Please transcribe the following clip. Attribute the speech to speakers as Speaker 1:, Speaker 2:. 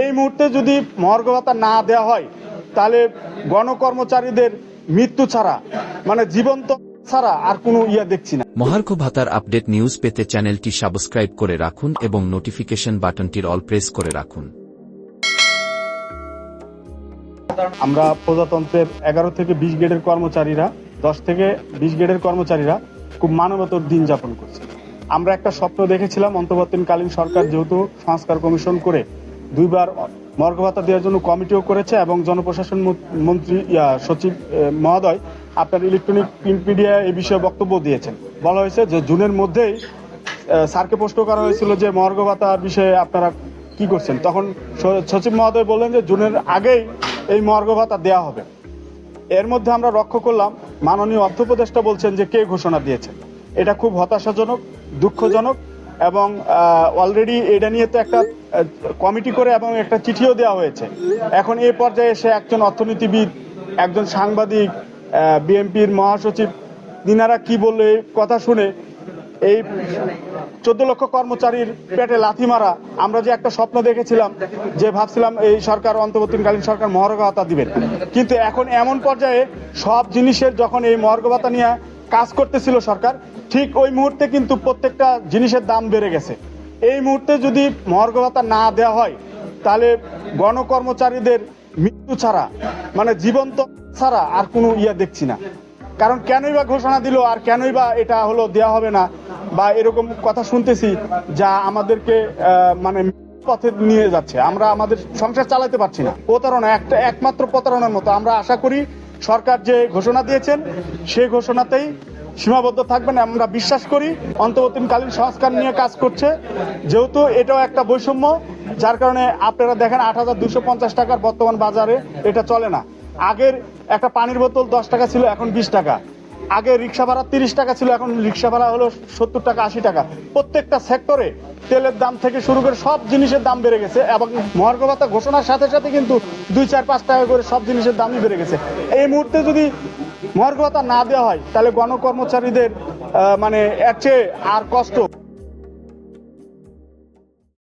Speaker 1: এই মুহূর্তে যদি মহার্ঘ ভাতা না দেওয়া হয় তাহলে গণকর্মচারীদের মৃত্যু ছাড়া মানে জীবন্ত ছাড়া আর কোনো ইয়া দেখছি না।
Speaker 2: মহার্ঘ ভাতার আপডেট নিউজ পেতে চ্যানেলটি সাবস্ক্রাইব করে রাখুন এবং নোটিফিকেশন বাটনটির অল প্রেস করে রাখুন।
Speaker 1: আমরা প্রজাতন্ত্রের এগারো থেকে বিশ গ্রেডের কর্মচারীরা দশ থেকে বিশ গ্রেডের কর্মচারীরা খুব মানবতর দিন যাপন করছে। আমরা একটা স্বপ্ন দেখেছিলাম অন্তর্বর্তীকালীন সরকার যেহেতু সংস্কার কমিশন করে দুইবার মর্গ ভাতা দেওয়ার জন্য কমিটিও করেছে এবং জনপ্রশাসন মন্ত্রী ইয়া, সচিব মহোদয় আপনার ইলেকট্রনিক প্রিন্ট মিডিয়া এই বিষয়ে বক্তব্য দিয়েছেন। বলা হয়েছে যে জুনের মধ্যেই স্যারকে প্রশ্ন করা হয়েছিল যে মর্গ ভাতা বিষয়ে আপনারা কি করছেন। তখন সচিব মহোদয় বললেন যে জুনের আগেই এই মর্গ ভাতা দেওয়া হবে। এর মধ্যে আমরা লক্ষ্য করলাম মাননীয় অর্থ উপদেষ্টা বলছেন যে কে ঘোষণা দিয়েছেন। এটা খুব হতাশাজনক দুঃখজনক এবং অলরেডি এটা নিয়ে তো একটা কমিটি করে এবং একটা চিঠিও দেওয়া হয়েছে। এখন এই পর্যায়ে এসে একজন অর্থনীতিবিদ, একজন সাংবাদিক বিএনপির মহাসচিব তিনারা কি বললে এই কথা শুনে এই চোদ্দ লক্ষ কর্মচারীর পেটে লাথি মারা, আমরা যে একটা স্বপ্ন দেখেছিলাম, যে ভাবছিলাম এই সরকার, অন্তর্বর্তীকালীন সরকার মহার্ঘ ভাতা দিবেন। কিন্তু এখন এমন পর্যায়ে সব জিনিসের যখন এই মহার্ঘ ভাতা নিয়ে কাজ করতেছিল সরকার, ঠিক ওই মুহূর্তে কিন্তু প্রত্যেকটা জিনিসের দাম বেড়ে গেছে। এই মুহূর্তে যদি মহার্ঘ ভাতা না দেওয়া হয়, তাহলে গণকর্মচারীদের মৃত্যু ছাড়া মানে জীবন্ত ছাড়া আর কোনো ইয়া দেখছি না। কারণ কেনই বা ঘোষণা দিল আর কেনই বা এটা হলো দেওয়া হবে না, বা এরকম কথা শুনতেছি যা আমাদেরকে মানে পথে নিয়ে যাচ্ছে। আমরা আমাদের সংসার চালাতে পারছি না। প্রতারণা, একটা, একমাত্র প্রতারণার মতো। আমরা আশা করি সরকার যে ঘোষণা দিয়েছেন সেই ঘোষণাতেই সীমাবদ্ধ থাকবেন। আমরা বিশ্বাস করি, অন্তর্বর্তীকালীন সংস্কার নিয়ে কাজ করছে। যেহেতু এটাও একটা বৈষম্য, যার কারণে আপনারা দেখেন আট হাজার দুশো পঞ্চাশ টাকার বর্তমান বাজারে এটা চলে না। আগের একটা পানির বোতল দশ টাকা ছিল, এখন বিশ টাকা। আগে রিক্সা ভাড়া তিরিশ টাকা ছিল, এখন রিক্সা ভাড়া হলো সত্তর টাকা, আশি টাকা। প্রত্যেকটা সেক্টরে তেলের দাম থেকে শুরু করে সব জিনিসের দাম বেড়ে গেছে এবং মহার্ঘ ভাতা ঘোষণার সাথে সাথে কিন্তু দুই, চার, পাঁচ টাকা করে সব জিনিসের দামই বেড়ে গেছে। এই মুহূর্তে যদি মহার্ঘ ভাতা না দেওয়া হয়, তাহলে গণকর্মচারীদের মানে এর চেয়ে আর কষ্ট।